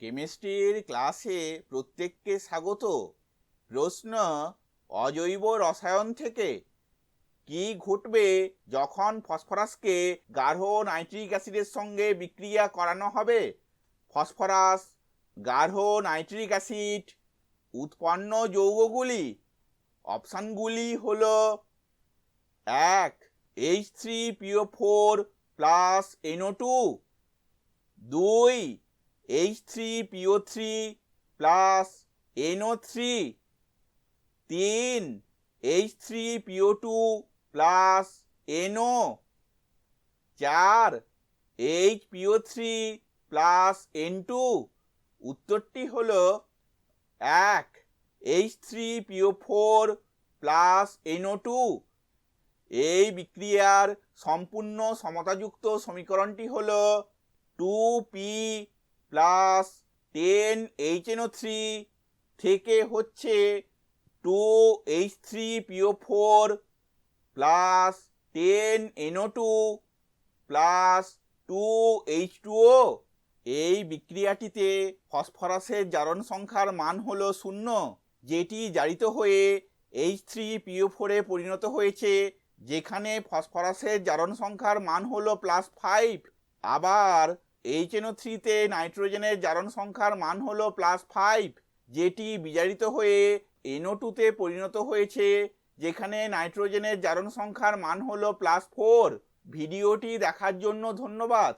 কেমিস্ট্রির ক্লাসে প্রত্যেককে স্বাগত। প্রশ্ন, অজৈব রসায়ন থেকে কি ঘটবে যখন ফসফরাসকে গাঢ় নাইট্রিক অ্যাসিডের সঙ্গে বিক্রিয়া করানো হবে? ফসফরাস, গাঢ় নাইট্রিক অ্যাসিড, উৎপন্ন যৌগগুলি। অপশানগুলি হল এক, H three PO four plus NO two. দুই H three PO three plus NO three তিন H three PO two plus NO চার H PO three plus N two উত্তরটি হলো এক। H three PO four plus NO two এই বিক্রিয়ার সম্পূর্ণ সমতাযুক্ত সমীকরণটি হলো two P plus ten H NO three থেকে হচ্ছে two H three PO four plus ten NO two plus two H two O এই বিক্রিয়াটিতে ফসফরাসের জারণ সংখ্যার মান হলো শূন্য, যেটি জারিত হয়ে এইচ থ্রি পিও ফোরে পরিণত হয়েছে, যেখানে ফসফরাসের জারণ সংখ্যার মান হলো প্লাস ফাইভ। আবার এইচ এনও থ্রিতে নাইট্রোজেনের জারণ সংখ্যার মান হলো প্লাস ফাইভ যেটি বিজারিত হয়ে এনও টুতে পরিণত হয়েছে, যেখানে নাইট্রোজেনের জারণ সংখ্যার মান হলো প্লাস ফোর ভিডিওটি দেখার জন্য ধন্যবাদ।